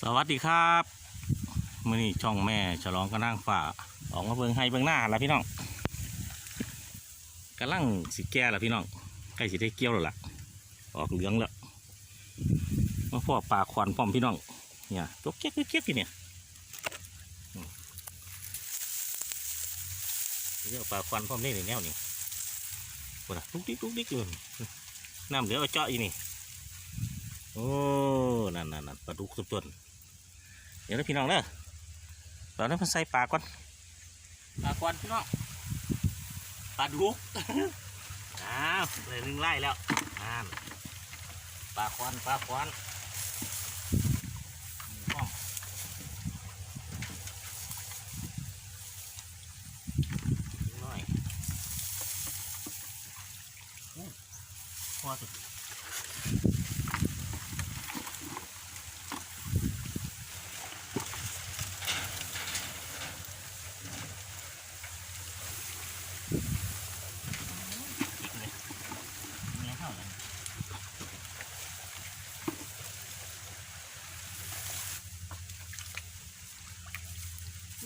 สวัสดีครับมื่อนี้ช่องแม่ฉลองกระนั่งฝ่าออกมาเบิ่งให้เบิ่งหน้าแล้วพี่น้องกำลังสิแก่แล้วพี่น้องใกล้สิได้เกี่ยวแล้วล่ะ ออกเหลืองแล้วมาพ่อปลาควันพร้อมพี่น้องเนี่ยตัวเก๊กเก๊กอยู่เนี่ยเรียกปลาควันพร้อมนี่ในแนวนี่ปวดทุกดิกทุกดิกอยู่น้ำเหลือเจาะอีนี่โอ้ นั่นนั่นปลาดุกตัวต้นเดี๋ยวนะพี่น้องเด้อเราได้มาใส่ปลาก่อนปลาควันพี่น้องปลาดุกอ้าวเลยหนึ่งไล่แล้วนั่นปลาควันปลาควันอ้อมนิดหน่อยอู้พอสุด อีกเลยเนื้อเท่าไหร่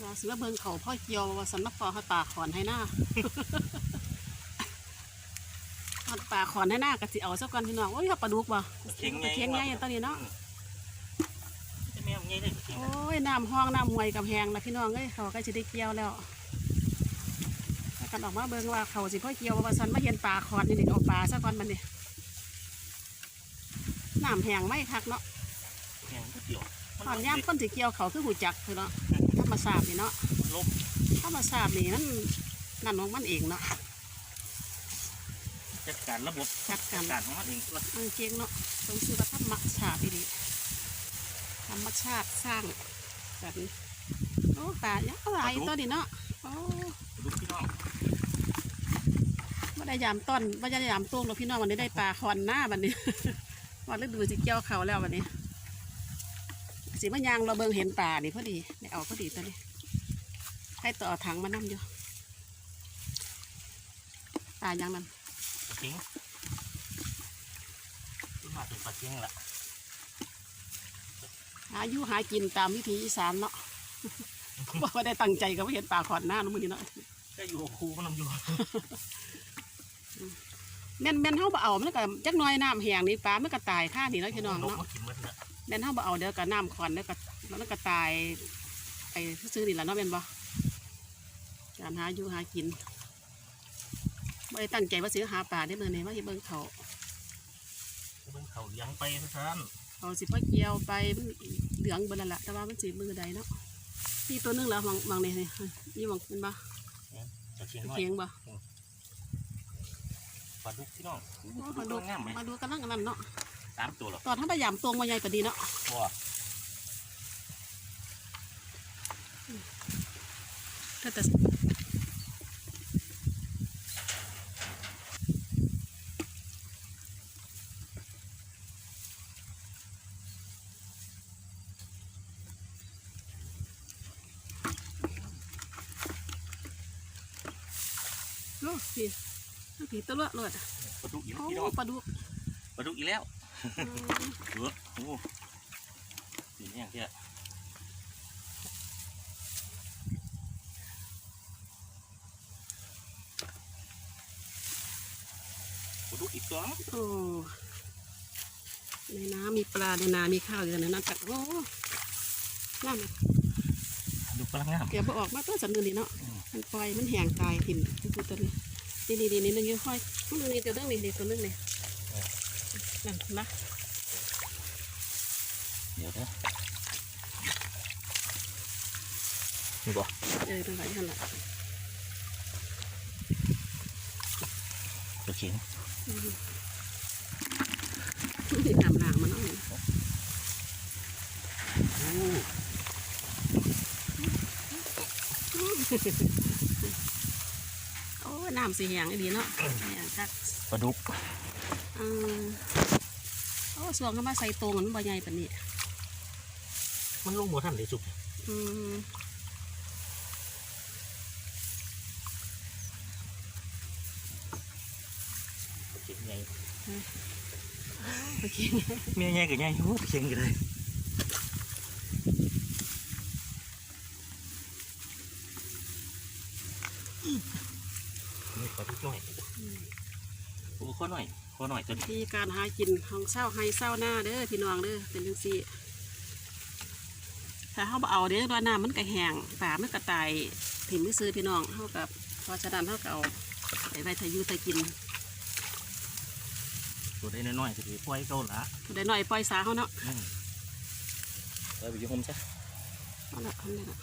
ว่า สิว่าเบิ่งเขาพ่อเกียวว่าสันนักปอเขาตาขอนให้หน้าเอาปลาขอนให้หน้าก็สิเอาสักก่อนพี่น้องโอ้ยเขาปลาดุกบ่เข็งไงเข็งไงตอนนี้เนาะจะแมวไงเลยเข็งโอ้ยน้ำห้องน้ำมวยกับแหงนะพี่น้องเอ้ยเขาใกล้สิได้เกี่ยวแล้วพากันออกมาเบิ่งว่าเขาสิพ่อเกี่ยวว่าสันมาเห็นปลาขอนนี่นี่เอาปลาสักก่อนมันนี่น้ำแห้งไม่คักเนาะแข็งก็เดียวตอนย่ามคนสิเกี่ยวเขาคือหูจักคือเนาะ ธรรมศาสตร์นี่เนาะลบธรรมศาสตร์นี่มันนั่นของมันเองเนาะจัดการระบบจัดกาจัรดการของมันเองตัวมันเก่งเนาะต้องซื้อว่าธรรมชาติดีธรรมชาติสร้างแบบนี้โอ้ป่ายังหลายตัวนี่เนาะโอ้ดูพี่น้องไม่ได้ยามต้นไม่ได้ยามต้งหรอกพี่น้องวันนี้ได้ปลาคอนหน้าวันนี้วันฤดูสิเกี่ยวเขาแล้ววันนี้ สิมายางเราเบิ่งเห็นป่านี่พอดีได้เอาพอดีตัวนี้ ให้ต่อเอาถังมานั่อยู่ป่ายังนั้นเข็งขึ้นมาเป็นปลาเข็งละหาอยู่หากินตามวิถีอีสานเนาะว่าได้ตั้งใจก็ไม่เห็นป่าขอนหน้าเนาะมื้อนี้เนาะก็อยู่กับครูมันนำอยู่ แม่นแม่นเฮาบ่เอามันก็จักหน่อยน้ำแห้งนี่ปลามันก็ตายค่านี่เนาะพี่น้องนกเนาะมากินหมันละแม่นเฮาบ่เอาเดี๋ยวก็น้ำขอนเดี๋ยวก็มันก็ตายไปซื้อๆนี่แหละเนาะแม่นบ่การหาอยู่หากินบ่ได้ตั้งใจว่าสิหาปลาได้มื้อนี้ว่าสิเบิ่งเขาเบิ่งเขาเลี้ยงไปท่านเขาสิพาเกี่ยวไปมันเหลืองเบิดแล้วล่ะแต่ว่ามันสิมือใดเนาะมีตัวหนึงแล้วมองมองนี่นี่นี่มองเป็นบ่จะเข็งหน่อยเคียงบ่ ปลาดุกพี่น้องมาดูตัวงามไหมมาดูกันนั่งนั่นเนาะสามตัวหรอตอนท่านพยายามตรงมาใหญ่ปานนี้เนาะพ่อก็แต่โอ้พี่ ผีตัวละเลยปลาดุกอีกโอ้แล้วพี่น้องปลาดุกปลาดุกอีกแล้วอืมเออโอ้สีเนี่ยเที่ยปลาดุกอีกตัวมั้งโอ้ในน้ำมีปลาในนา มีข้าวอยู่ในนั้นกัดโอ้น้ำดูกำลังงามเดี๋ยวบอออกมาตัวสันนึงนี่เนาะมันปล่อยมันแห้งตายถิ่นคือตัวนี้ นี่นี่นี่นึงยังค่อยมันนึงนี่ตัวนึงนี่นี่ตัวนึงนี่นั่นนะเดี๋ยวนะนี่บ่เออตั้งแต่ยันละตัวเข็งนี่น้ำหลางมันเนาะโยน้ำสีแหงดีเนาะแหงคักปลาดุกอือโอ้ส่วนก็มาใส่ตรงมันบ่ใหญ่ปานนี้มันลงหมดทันเลยจุกอืมเมียใหญ่กับใหญ่โอ้เพียงกันเลยอ เข็งกันเลยข้อหน่อยข้อหน่อยตัวนี้ที่การหากินของเศร้าให้เศร้าหน้าเด้อพี่น้องเด้อเป็นจังซี่ถ้าเขาบ่เอาเด้อว่าน้ำมันก็แห้งป่ามันก็ตายถิ่มมือซื้อพี่น้องเท่ากับเพราะฉะนั้นเท่ากับเอาไปไว้ทายุทากินตัวได้น้อยๆสิปล่อยเก่าละผู้ใดน้อยปล่อยสาเขาเนาะอืมเอาไปอยุ่งมซะเอาละเอาละ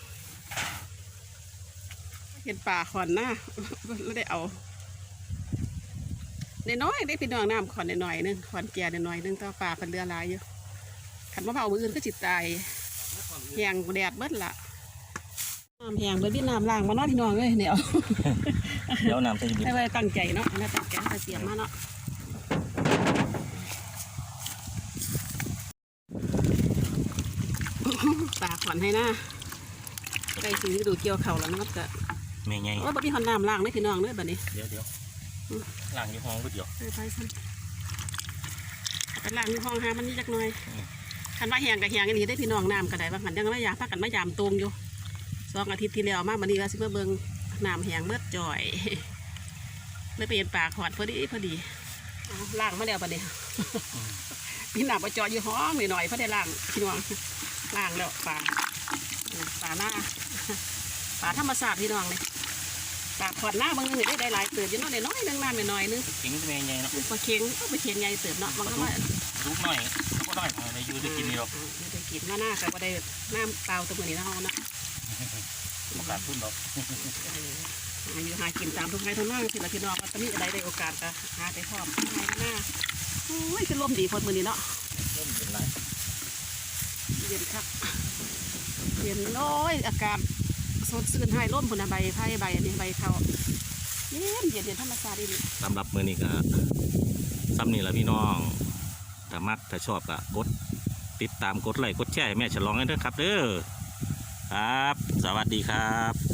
เห็นป่าขอนหน้าไม่ได้เอาน้อยๆได้พี่น้องน้ำขอนน้อยๆนึงขอนแก่น้อยๆนึงแตัวาป่าเป็นเรือหลายอยู่ขันมะพร้าวมืออื่นก็จิตตายแหงแดดเบิดละน้ำแหงเบิดพี่น้ำล้างมาเนาะพี่น้องเลยเนี่ยเดี๋ยวน้ำใส่ดินได้ไปตั้งใจเนาะน่าตั้งใจน่าเสียมาเนาะปากขวัญให้นะใกล้ถึงฤดูเกี่ยวเขาวแล้วนะครับก็ แม่ไงว่าบ่มีหอนน้ำล้างเลยพี่น้องเลยบัดนี้ เดี๋ยวเดี๋ยวอืม ล้างอยู่ห้องก็เดี๋ยวไปไปซ้ำไปล้างในห้องหามันนี่จักหน่อยอืม คันว่าแหงกับแหงอันนี้ได้พี่น้องน้ำก็ได้บางขันยังไม่อยากพักกันมายามตรงอยู่สองอาทิตย์ที่แล้วมาบัดนี้ว่าสิมาเบิ่งน้ำแหงเมื่อจ่อย เลยไปเห็นปลาขอดพอดีพอดีเอาล้างมาแล้วบัดนี้ พี่หนาประจออยู่ห้องหน่อยๆเพราะได้ล้างพี่น้องล้างแล้วปลาเออปลาหน้าปลาธรรมศาสตร์พี่น้องเลย ปลาขอดหน้าบางนึงนี่ได้ได้หลายเติบอยู่เนาะได้น้อยๆนึงน้ำหน่อยๆนึงทิ้งแม่ไงเนาะปลาเค็งเอาปลาเค็งใหญ่เติบเนาะบางก็ว่าลูกหน่อยแล้วก็หน่อยเอาในยูจะกินนี่หรอกอ่าไม่ได้กินมาหน้ากับว่าได้น้ำเปล่าตัวนี้นะเขาเนาะประกาศทุนหรอกเออหาอยู่หากินตามทุกไร่ทุกนาสิละพี่น้องว่าตอนนี้อะไรได้โอกาสก็หาไปพร้อมไร่หน้าโอ้ยคือลมดีพอดมือนี้เนาะเริ่มเย็นไรเย็นครับเย็นโอ้ยอากาศ สดซื่นให้ร่มพุ่นนะใบไผ่ใบอันนี้ใบเขาเย็นเย็นเย็นธรรมชาติดีสำหรับมือนี้ก็ซ้ำนี่แหละพี่น้องถ้ามักถ้าชอบก็กดติดตามกดไลค์กดแชร์ให้แม่ฉลองกันเด้อครับเด้อครับ สวัสดีครับ